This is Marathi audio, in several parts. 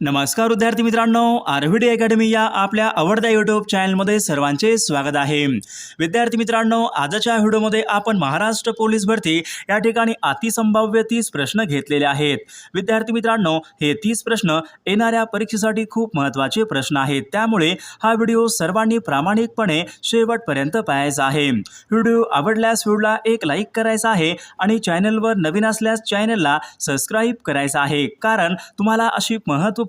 नमस्कार विद्यार्थी मित्रांनो आरव्हीडी अकॅडमी या आपल्या आवडत्या यूट्यूब चॅनलमध्ये सर्वांचे स्वागत आहे. विद्यार्थी मित्रांनो आजच्या व्हिडिओमध्ये आपण महाराष्ट्र पोलीस भरती या ठिकाणी अतिसंभाव्य तीस प्रश्न घेतलेले आहेत. विद्यार्थी मित्रांनो हे तीस प्रश्न येणाऱ्या परीक्षेसाठी खूप महत्त्वाचे प्रश्न आहेत. त्यामुळे हा व्हिडिओ सर्वांनी प्रामाणिकपणे शेवटपर्यंत पाहायचा आहे. व्हिडिओ आवडल्यास व्हिडिओला एक लाईक करायचा आहे आणि चॅनलवर नवीन असल्यास चॅनलला सबस्क्राईब करायचं आहे. कारण तुम्हाला अशी महत्त्व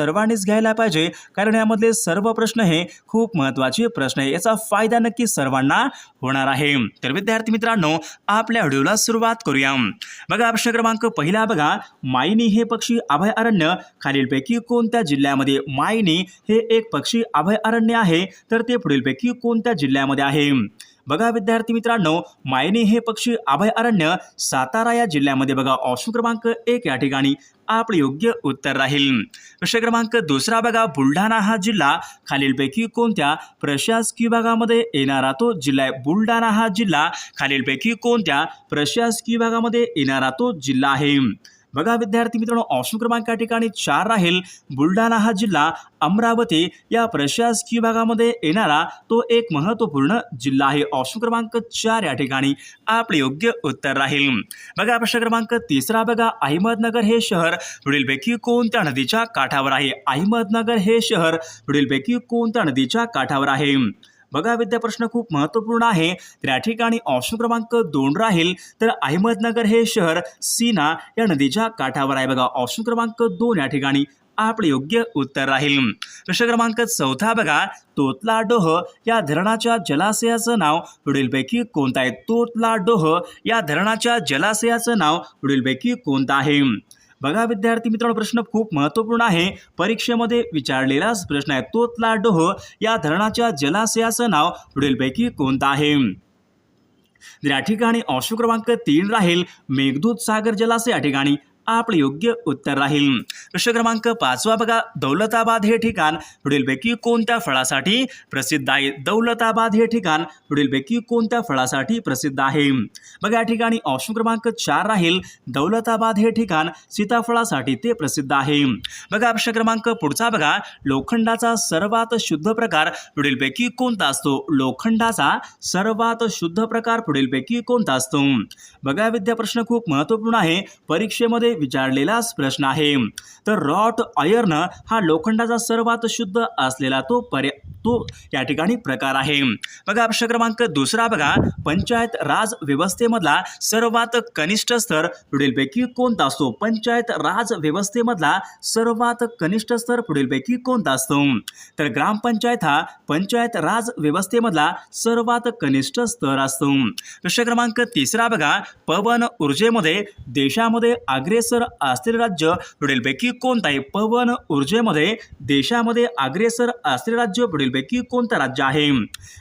सर्वांनीच घ्यायला पाहिजे. कारण यामधले सर्व प्रश्न हे खूप महत्त्वाचे प्रश्न आहे. याचा फायदा नक्की सर्वांना होणार आहे. तर विद्यार्थी मित्रांनो आपल्या व्हिडिओला सुरुवात करूया. बघा प्रश्न क्रमांक पहिला बघा. मायनी हे पक्षी अभयारण्य. खालीलपैकी कोणत्या जिल्ह्यामध्ये मायनी हे एक पक्षी अभयारण्य आहे? तर ते पुढीलपैकी कोणत्या जिल्ह्यामध्ये आहे? बघा विद्यार्थी मित्रांनो मायने हे पक्षी अभयारण्य सातारा या जिल्ह्यामध्ये बघा ऑप्शन क्रमांक एक या ठिकाणी आपले योग्य उत्तर राहील. प्रश्न क्रमांक दुसरा बघा बुलढाणा हा जिल्हा खालीलपैकी कोणत्या प्रशासकीय विभागामध्ये येणारा तो जिल्हा आहे? बुलढाणा हा जिल्हा खालीलपैकी कोणत्या प्रशासकीय विभागामध्ये येणारा तो जिल्हा आहे? बघा विद्यार्थी मित्रांनो ऑप्शन क्रमांक या ठिकाणी चार राहील. बुलढाणा हा जिल्हा अमरावती या प्रशासकीय विभागामध्ये येणारा तो एक महत्त्वपूर्ण जिल्हा आहे. ऑप्शन क्रमांक चार या ठिकाणी आपले योग्य उत्तर राहील. बघा प्रश्न क्रमांक तिसरा बघा. अहमदनगर हे शहर पुढीलपैकी कोणत्या नदीच्या काठावर आहे? अहमदनगर हे शहर पुढीलपैकी कोणत्या नदीच्या काठावर आहे? बघा विद्या प्रश्न खूप महत्त्वपूर्ण आहे. तर या ठिकाणी ऑप्शन क्रमांक दोन राहील. तर अहमदनगर हे शहर सीना या नदीच्या काठावर आहे. बघा ऑप्शन क्रमांक दोन या ठिकाणी आपले योग्य उत्तर राहील. प्रश्न क्रमांक चौथा बघा तोतला डोह या धरणाच्या जलाशयाचं नाव पुढीलपैकी कोणतं आहे? तोतला डोह या धरणाच्या जलाशयाचं नाव पुढीलपैकी कोणतं आहे? बघा विद्यार्थी मित्रांनो प्रश्न खूप महत्त्वपूर्ण आहे. परीक्षेमध्ये विचारलेलाच प्रश्न आहे. तोतला डोह या धरणाच्या जलाशयाचं नाव पुढीलपैकी कोणतं आहे? या ठिकाणी ऑप्शन क्रमांक तीन राहील. मेघदूत सागर जलाशय या ठिकाणी. आपले योग्य उत्तर राहील. प्रश्न क्रमांक पाचवा बघा. दौलताबाद हे ठिकाण पुढीलपैकी कोणत्या फळासाठी प्रसिद्ध आहे? दौलताबाद हे ठिकाण पुढीलपैकी कोणत्या फळासाठी प्रसिद्ध आहे? बघा या ठिकाणी ऑप्शन क्रमांक चार राहील. दौलताबाद हे ठिकाण सीताफळासाठी ते प्रसिद्ध आहे. बघा प्रश्न क्रमांक पुढचा बघा. लोखंडाचा सर्वात शुद्ध प्रकार पुढीलपैकी कोणता असतो? लोखंडाचा सर्वात शुद्ध प्रकार पुढीलपैकी कोणता असतो? बघा विद्या प्रश्न खूप महत्त्वपूर्ण आहे. परीक्षेमध्ये विचारलेलाच प्रश्न आहे. तर रॉट आयर्न हा लोखंडाचा सर्वात शुद्ध असलेला तो पर्या तो या ठिकाणी प्रकार आहे. बघा प्रश्न क्रमांक दुसरा बघा. पंचायत राज व्यवस्थेमधला सर्वात कनिष्ठ स्तर पुढीलपैकी कोणता असतो? पंचायत राज व्यवस्थेमधला सर्वात कनिष्ठ स्तर पुढीलपैकी कोणता असतो? तर ग्रामपंचायत हा पंचायत राज व्यवस्थेमधला सर्वात कनिष्ठ स्तर असतो. प्रश्न क्रमांक तिसरा बघा. पवन ऊर्जेमध्ये देशामध्ये अग्रेसर असलेले राज्य पुढीलपैकी कोणता आहे? पवन ऊर्जेमध्ये देशामध्ये अग्रेसर असलेले राज्य पुढील पुढीलपैकी कोणतं राज्य आहे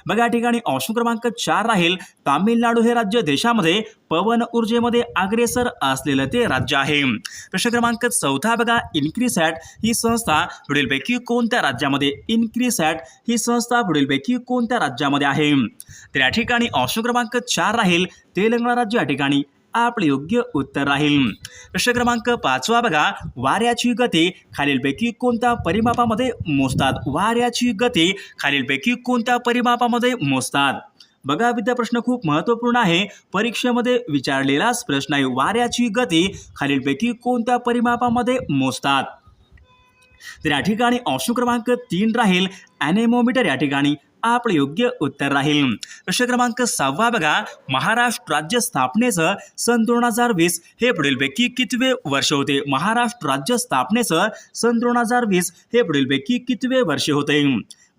बघा या ठिकाणी ऑप्शन क्रमांक चार राहील तामिळनाडू हे राज्य देशामध्ये पवन ऊर्जेमध्ये अग्रेसर असलेलं ते राज्य आहे प्रश्न क्रमांक चौथा बघा इन्क्रीसॅट ही संस्था पुढीलपैकी कोणत्या राज्यामध्ये इन्क्रीसॅट ही संस्था पुढीलपैकी कोणत्या राज्यामध्ये आहे तर या ठिकाणी ऑप्शन क्रमांक चार राहील तेलंगणा राज्य या ठिकाणी आपले योग्य उत्तर राहील. प्रश्न क्रमांक पाचवा बघा. वाऱ्याची गती खालीलपैकी कोणत्या परिमापामध्ये मोजतात? वाऱ्याची गती खालीलपैकी कोणत्या परिमापामध्ये मोजतात? बघा विद्या प्रश्न खूप महत्त्वपूर्ण आहे. परीक्षेमध्ये विचारलेलाच प्रश्न आहे. वाऱ्याची गती खालीलपैकी कोणत्या परिमापामध्ये मोजतात? तर या ठिकाणी ऑप्शन क्रमांक तीन राहील. ॲनेमोमीटर या ठिकाणी. आपलं योग्य उत्तर राहील. प्रश्न क्रमांक सहावा बघा. महाराष्ट्र राज्य स्थापनेचं सन दोन हजार वीस हे पुढीलपैकी कितवे वर्ष होते? महाराष्ट्र राज्य स्थापनेचं सन दोन हजार वीस हे पुढीलपैकी कितवे वर्ष होते?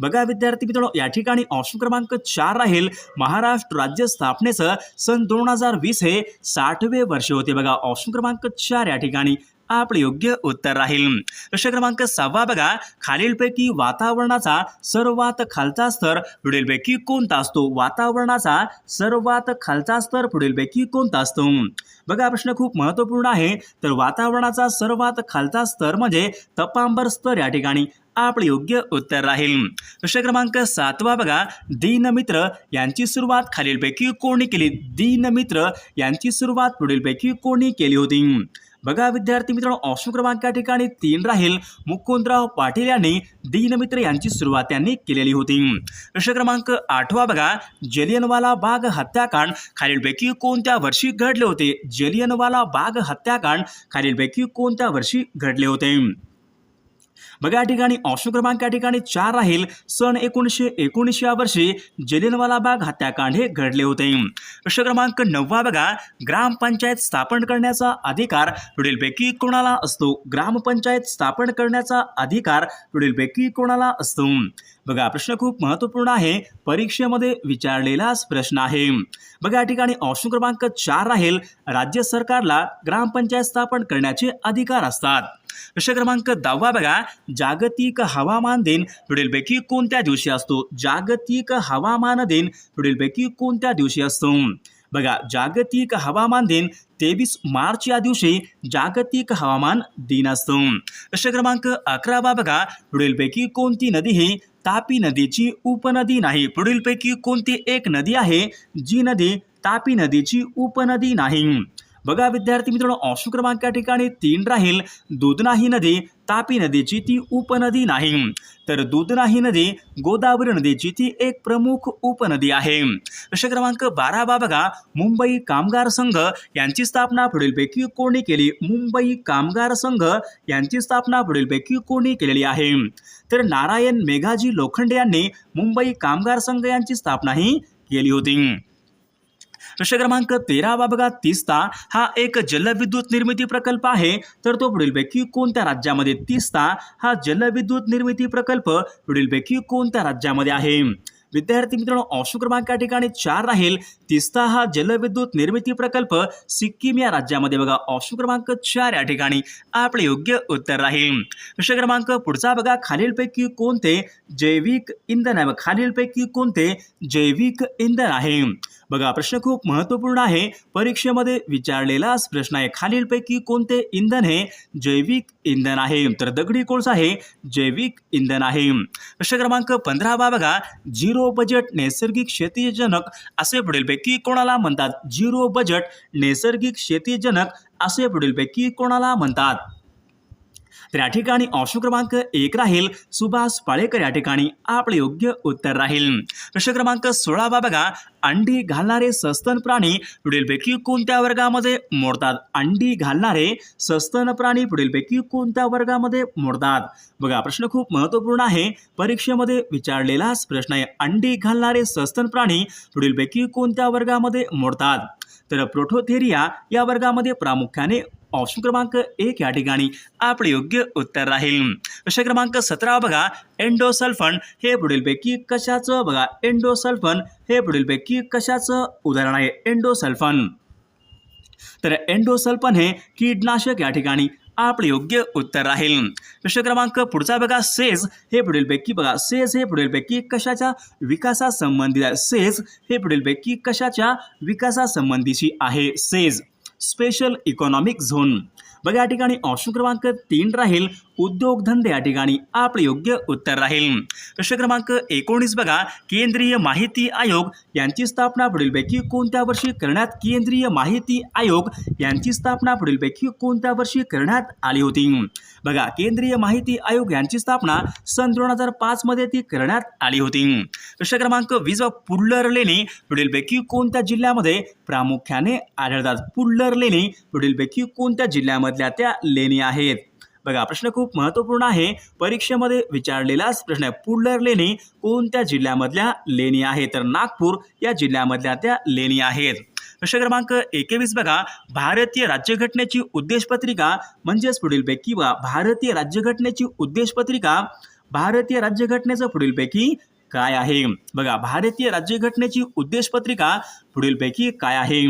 बघा विद्यार्थी मित्रांनो या ठिकाणी ऑप्शन क्रमांक चार राहील. महाराष्ट्र राज्य स्थापनेचं सन दोन हजार वीस हे साठवे वर्ष होते बघा. ऑप्शन क्रमांक चार या ठिकाणी. आपलं योग्य उत्तर राहील. प्रश्न क्रमांक सहावा बघा. खालीलपैकी वातावरणाचा सर्वात खालचा स्तर पुढीलपैकी कोणता असतो? वातावरणाचा सर्वात खालचा स्तर पुढीलपैकी कोणता असतो? बघा प्रश्न खूप महत्त्वपूर्ण आहे. तर वातावरणाचा सर्वात खालचा स्तर म्हणजे तपांबर स्तर या ठिकाणी. आपले योग्य उत्तर राहील. प्रश्न क्रमांक सातवा बघा. दीनमित्र यांची सुरुवात खालीलपैकी कोणी केली? दीनमित्र यांची सुरुवात पुढीलपैकी कोणी केली होती? बघा विद्यार्थी मित्रांनो ऑप्शन क्रमांक या ठिकाणी तीन राहील. मुकुंदराव पाटील यांनी दीनमित्र यांची सुरुवात त्यांनी केलेली होती. प्रश्न क्रमांक आठवा बघा. जलियनवाला बाग हत्याकांड खालीलपैकी कोणत्या वर्षी घडले होते? जलियनवाला बाग हत्याकांड खालीलपैकी कोणत्या वर्षी घडले होते? बघा या ठिकाणी ऑप्शन क्रमांक या ठिकाणी चार राहील. सन एकोणीसशे एकोणीस या वर्षी जलियनवाला बाग हत्याकांड हे घडले होते. प्रश्न क्रमांक नववा बघा. ग्रामपंचायत स्थापन करण्याचा अधिकार पुढीलपैकी कोणाला असतो? ग्रामपंचायत स्थापन करण्याचा अधिकार पुढीलपैकी कोणाला असतो? बघा प्रश्न खूप महत्त्वपूर्ण आहे. परीक्षेमध्ये विचारलेलाच प्रश्न आहे. बघा या ठिकाणी ऑप्शन क्रमांक चार राहील. राज्य सरकारला ग्रामपंचायत स्थापन करण्याचे अधिकार असतात. प्रश्न क्रमांक दहावा बघा. जागतिक हवामान दिन. पुढीलपैकी कोणत्या दिवशी असतो? जागतिक हवामान दिन. पुढीलपैकी कोणत्या दिवशी असतो? बघा जागतिक हवामान दिन. तेवीस मार्च या दिवशी जागतिक हवामान दिन असतो. प्रश्न क्रमांक अकरावा बघा. पुढीलपैकी कोणती नदी ही तापी नदीची उपनदी नाही. पुढीलपैकी कोणती एक नदी आहे? जी नदी तापी नदीची उपनदी नाही. बघा विद्यार्थी मित्रांनो ऑप्शन क्रमांक या ठिकाणी तीन राहील. दुधना ही नदी तापी नदीची ती उपनदी नाही. तर दुधना ही नदी गोदावरी नदीची ती एक प्रमुख उपनदी आहे. प्रश्न क्रमांक बारा बा बघा मुंबई कामगार संघ यांची स्थापना. पुढीलपैकी कोणी केली? मुंबई कामगार संघ यांची स्थापना. पुढीलपैकी कोणी केलेली आहे? तर नारायण मेघाजी लोखंडे यांनी मुंबई कामगार संघ यांची स्थापना ही केली होती. प्रश्न क्रमांक तेरावा बघा तिस्ता हा एक जलविद्युत निर्मिती प्रकल्प आहे. तर तो पुढीलपैकी कोणत्या राज्यामध्ये तिस्ता हा जलविद्युत निर्मिती प्रकल्प पुढीलपैकी कोणत्या राज्यामध्ये आहे? विद्यार्थी मित्रांनो ऑप्शन क्रमांक या ठिकाणी चार राहील. तिस्ता हा जलविद्युत निर्मिती प्रकल्प सिक्कीम या राज्यामध्ये बघा ऑप्शन क्रमांक चार या ठिकाणी आपले योग्य उत्तर राहील. प्रश्न क्रमांक पुढचा बघा खालीलपैकी कोणते जैविक इंधन आहे? खालीलपैकी कोणते जैविक इंधन आहे? बघा प्रश्न खूप महत्त्वपूर्ण आहे. परीक्षेमध्ये विचारलेलाच प्रश्न आहे. खालीलपैकी कोणते इंधन हे जैविक इंधन आहे? तर दगडी कोळसा हे जैविक इंधन आहे. प्रश्न क्रमांक पंधरावा बघा. झिरो बजेट नैसर्गिक शेतीजनक असे पुढीलपैकी कोणाला म्हणतात? झिरो बजेट नैसर्गिक शेतीजनक असे पुढीलपैकी कोणाला म्हणतात? तर या ठिकाणी ऑप्शन क्रमांक एक राहील. सुभाष पाळेकर या ठिकाणी आपले योग्य उत्तर राहील. प्रश्न क्रमांक सोळावा बघा. अंडी घालणारे सस्तन प्राणी पुढीलपैकी कोणत्या वर्गामध्ये मोडतात? अंडी घालणारे सस्तन प्राणी पुढीलपैकी कोणत्या वर्गामध्ये मोडतात? बघा प्रश्न खूप महत्त्वपूर्ण आहे. परीक्षेमध्ये विचारलेलाच प्रश्न आहे. अंडी घालणारे सस्तन प्राणी पुढीलपैकी कोणत्या वर्गामध्ये मोडतात? तर प्रोटोथेरिया या वर्गामध्ये प्रामुख्याने ऑप्शन क्रमांक एक या ठिकाणी आपले योग्य उत्तर राहील. प्रश्न क्रमांक सतरा बघा एंडोसल्फन हे पुढीलपैकी कशाचं? बघा एंडोसल्फन हे पुढीलपैकी कशाचं उदाहरण आहे? एंडोसल्फन तर एंडोसल्फन हे कीटनाशक या ठिकाणी आपले योग्य उत्तर राहील. प्रश्न क्रमांक पुढचा बघा सेज हे पुढीलपैकी बघा सेज हे पुढीलपैकी कशाच्या विकासासंबंधित आहे? सेज हे पुढीलपैकी कशाच्या विकासासंबंधीची आहे? सेज स्पेशल इकॉनॉमिक झोन बघा या ठिकाणी ऑप्शन क्रमांक तीन राहील. उद्योगधंदे या ठिकाणी आपले योग्य उत्तर राहील. प्रश्न क्रमांक एकोणीस बघा. केंद्रीय माहिती आयोग यांची स्थापना पुढीलपैकी कोणत्या वर्षी करण्यात केंद्रीय माहिती आयोग यांची स्थापना पुढीलपैकी कोणत्या वर्षी करण्यात आली होती? बघा केंद्रीय माहिती आयोग यांची स्थापना सन दोन हजार पाचमध्ये ती करण्यात आली होती. प्रश्न क्रमांक वीज पुल्लर लेणी पुढीलपैकी कोणत्या जिल्ह्यामध्ये प्रामुख्याने आढळतात? पुल्लर लेणी पुढीलपैकी कोणत्या जिल्ह्यामधल्या त्या लेणी आहेत? बघा प्रश्न खूप महत्त्वपूर्ण आहे. परीक्षेमध्ये विचारलेलाच प्रश्न आहे. पुडलर लेणी कोणत्या जिल्ह्यामधल्या लेणी आहे तर नागपूर या जिल्ह्यामधल्या त्या लेणी आहेत. प्रश्न क्रमांक एकवीस बघा. भारतीय राज्यघटनेची उद्देशपत्रिका म्हणजेच पुढीलपैकी किंवा भारतीय राज्यघटनेची उद्देशपत्रिका भारतीय राज्यघटनेचं पुढीलपैकी काय आहे? बघा भारतीय राज्यघटनेची उद्देशपत्रिका पुढीलपैकी काय आहे?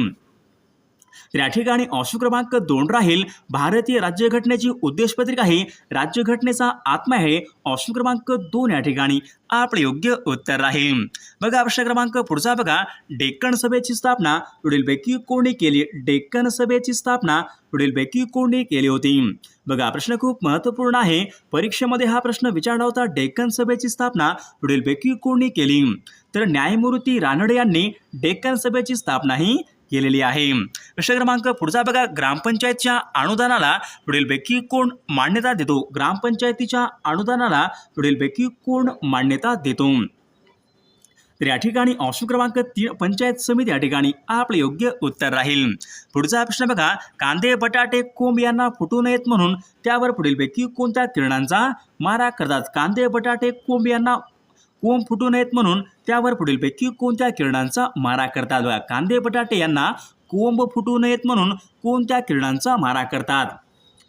तर या ठिकाणी ऑप्शन क्रमांक दोन राहील. भारतीय राज्यघटनेची उद्देशपत्रिका आहे राज्यघटनेचा आत्मा आहे. ऑप्शन क्रमांक दोन या ठिकाणी आपले योग्य उत्तर राहील. बघा प्रश्न क्रमांक पुढचा बघा. डेक्कन सभेची स्थापना पुढीलपैकी कोणी केली? डेक्कन सभेची स्थापना पुढीलपैकी कोणी केली होती? बघा प्रश्न खूप महत्त्वपूर्ण आहे. परीक्षेमध्ये हा प्रश्न विचारला होता. डेक्कन सभेची स्थापना पुढीलपैकी कोणी केली? तर न्यायमूर्ती रानडे यांनी डेक्कन सभेची स्थापना ही केलेली आहे. प्रश्न क्रमांक पुढचा बघा. ग्रामपंचायतच्या अनुदानाला पुढीलपैकी कोण मान्यता देतो? ग्रामपंचायतीच्या अनुदानाला पुढीलपैकी कोण मान्यता देतो? तर या ठिकाणी ऑप्शन क्रमांक तीन पंचायत समिती या ठिकाणी आपले योग्य उत्तर राहील. पुढचा प्रश्न बघा. कांदे बटाटे कोंब यांना फुटू नयेत म्हणून त्यावर पुढीलपैकी कोणत्या किरणांचा मारा करतात? कांदे बटाटे कोंब यांना कोंब फुटू नयेत म्हणून त्यावर पुढीलपैकी कोणत्या किरणांचा मारा करतात? कांदे बटाटे यांना कोंब फुटू नयेत म्हणून कोणत्या किरणांचा मारा करतात?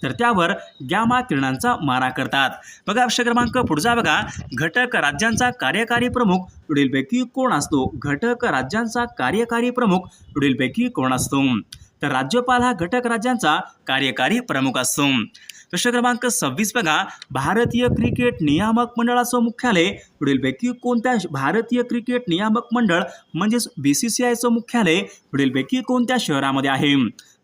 तर त्यावर गॅमा किरणांचा मारा करतात. बघा प्रश्न क्रमांक पुढचा बघा. घटक राज्यांचा कार्यकारी प्रमुख पुढीलपैकी कोण असतो? घटक राज्यांचा कार्यकारी प्रमुख पुढीलपैकी कोण असतो? तर राज्यपाल हा घटक राज्यांचा कार्यकारी प्रमुख असतो प्रश्न क्रमांक सव्वीस बघा. भारतीय क्रिकेट नियामक मंडळाचं मुख्यालय पुढीलपैकी कोणत्या भारतीय क्रिकेट नियामक मंडळ म्हणजेच बी सी सी आयचं मुख्यालय पुढीलपैकी कोणत्या शहरामध्ये आहे?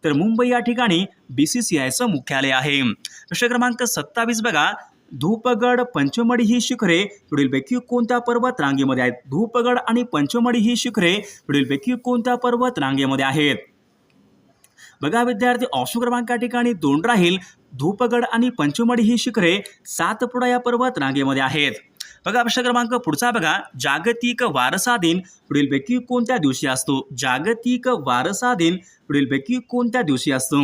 तर मुंबई या ठिकाणी बी सी सी आयचं मुख्यालय आहे. प्रश्न क्रमांक सत्तावीस बघा. धूपगड पंचमढी ही शिखरे पुढीलपैकी कोणत्या पर्वत रांगेमध्ये आहेत? धूपगड आणि पंचमढी ही शिखरे पुढीलपैकी कोणत्या पर्वत रांगेमध्ये आहेत? बघा विद्यार्थी ऑप्शन क्रमांक या ठिकाणी दोन राहील. धूपगड आणि पंचमढी ही शिखरे सातपुडा या पर्वत रांगेमध्ये आहेत. बघा प्रश्न क्रमांक पुढचा बघा. जागतिक वारसा दिन पुढीलपैकी कोणत्या दिवशी असतो? जागतिक वारसा दिन पुढीलपैकी कोणत्या दिवशी असतो?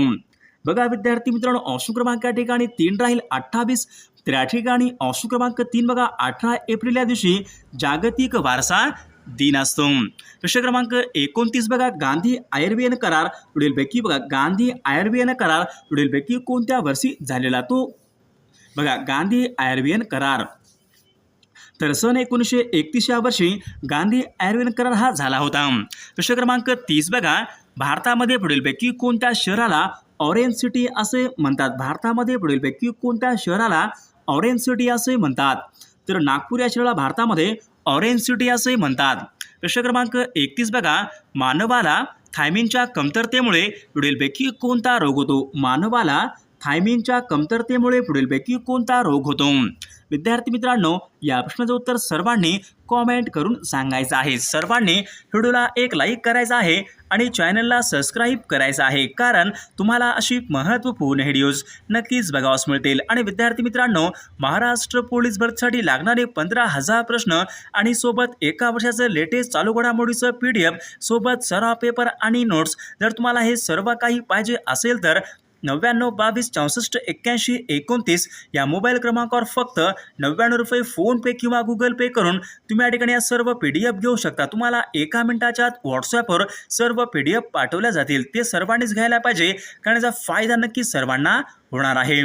बघा विद्यार्थी मित्रांनो ऑप्शन क्रमांक या ठिकाणी तीन राहील अठ्ठावीस. तर या ठिकाणी ऑप्शन क्रमांक तीन बघा अठरा एप्रिल या दिवशी जागतिक वारसा दिन असतो. प्रश्न क्रमांक एकोणतीस बघा गांधी आयुर्वेद करार पुढीलपैकी बघा गांधी आयुर्वेद करार पुढीलपैकी कोणत्या वर्षी झालेला तो? बघा गांधी आयुर्वेद करार. तर सन एकोणीसशे एकतीस या वर्षी गांधी आयुर्वेद करार हा झाला होता. प्रश्न क्रमांक तीस बघा भारतामध्ये पुढीलपैकी कोणत्या शहराला ऑरेंज सिटी असे म्हणतात? भारतामध्ये पुढीलपैकी कोणत्या शहराला ऑरेंज सिटी असे म्हणतात? तर नागपूर या शहराला भारतामध्ये ऑरेंज सिटी असंही म्हणतात. प्रश्न क्रमांक एकतीस बघा. मानवाला थायमिनच्या कमतरतेमुळे पुढीलपैकी कोणता रोग होतो? मानवाला थायमिनच्या कमतरतेमुळे पुढीलपैकी कोणता रोग होतो? विद्यार्थी मित्रांनो या प्रश्नाचं उत्तर सर्वांनी कॉमेंट करून सांगायचं आहे. सर्वांनी व्हिडिओला एक लाईक करायचा आहे आणि चॅनलला सबस्क्राईब करायचं आहे. कारण तुम्हाला अशी महत्त्वपूर्ण व्हिडिओज नक्कीच बघावास मिळतील. आणि विद्यार्थी मित्रांनो महाराष्ट्र पोलीस भरतीसाठी लागणारे पंधरा हजार प्रश्न आणि सोबत एका वर्षाचं लेटेस्ट चालू घडामोडीचं पी डी एफ सोबत सराव पेपर आणि नोट्स जर तुम्हाला हे सर्व काही पाहिजे असेल तर नव्याण्णव बावीस चौसष्ट एक्क्याऐंशी एकोणतीस या मोबाईल क्रमांकावर फक्त नव्याण्णव रुपये फोनपे किंवा गुगल पे करून तुम्ही या ठिकाणी या सर्व पी डी एफ घेऊ शकता. तुम्हाला एका मिनिटाच्या आत व्हॉट्सॲपवर सर्व पी डी एफ पाठवल्या जातील. ते सर्वांनीच घ्यायला पाहिजे कारण याचा फायदा नक्की सर्वांना होणार आहे.